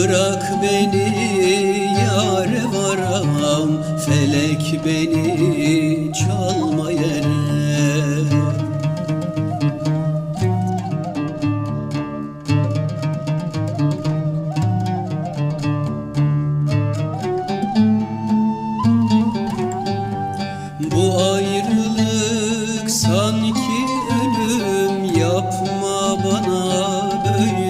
Bırak beni yâre varam Felek beni çalma yere. Bu ayrılık sanki ölüm Yapma bana böyle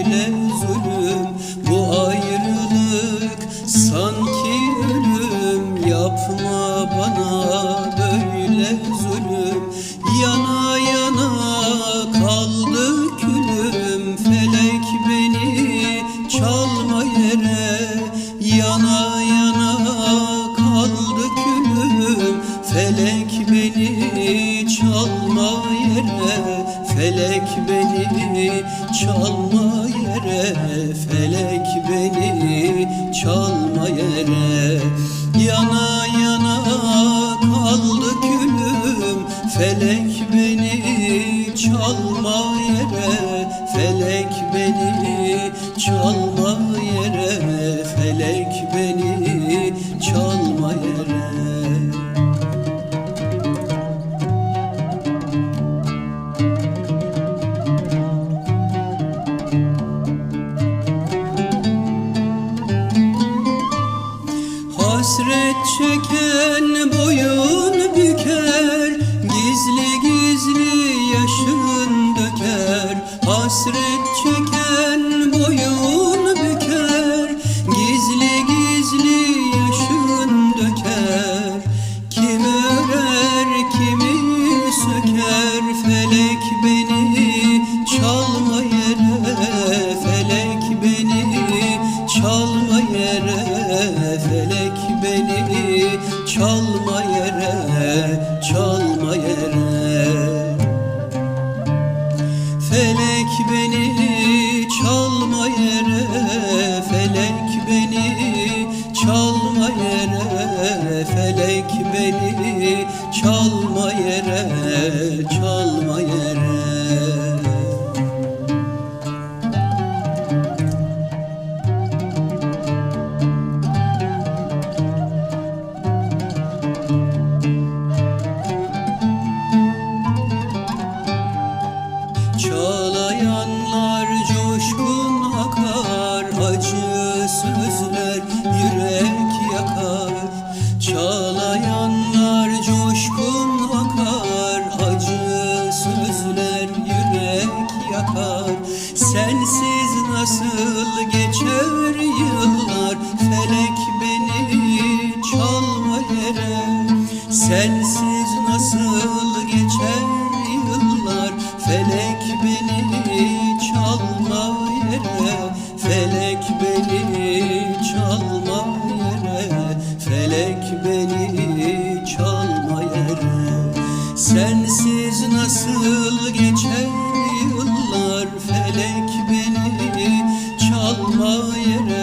yere Yana yana kaldı külüm. Felek beni çalma yere Felek beni çalma yere Felek beni çalma yere. Yana yana kaldı külüm Felek beni çalma beni çalma yere Felek beni çalma yere. Hasret çeken boyun büker Gizli gizli yaşın döker. Hasret çeken Felek beni çalma yere Felek beni çalma yere Felek beni yürek yakar Çağlayanlar coşkun akar Acı sözler yürek yakar. Sensiz nasıl geçer yıllar Felek beni çalma yere. Sensiz nasıl geçer yıllar felek beni çalma yere?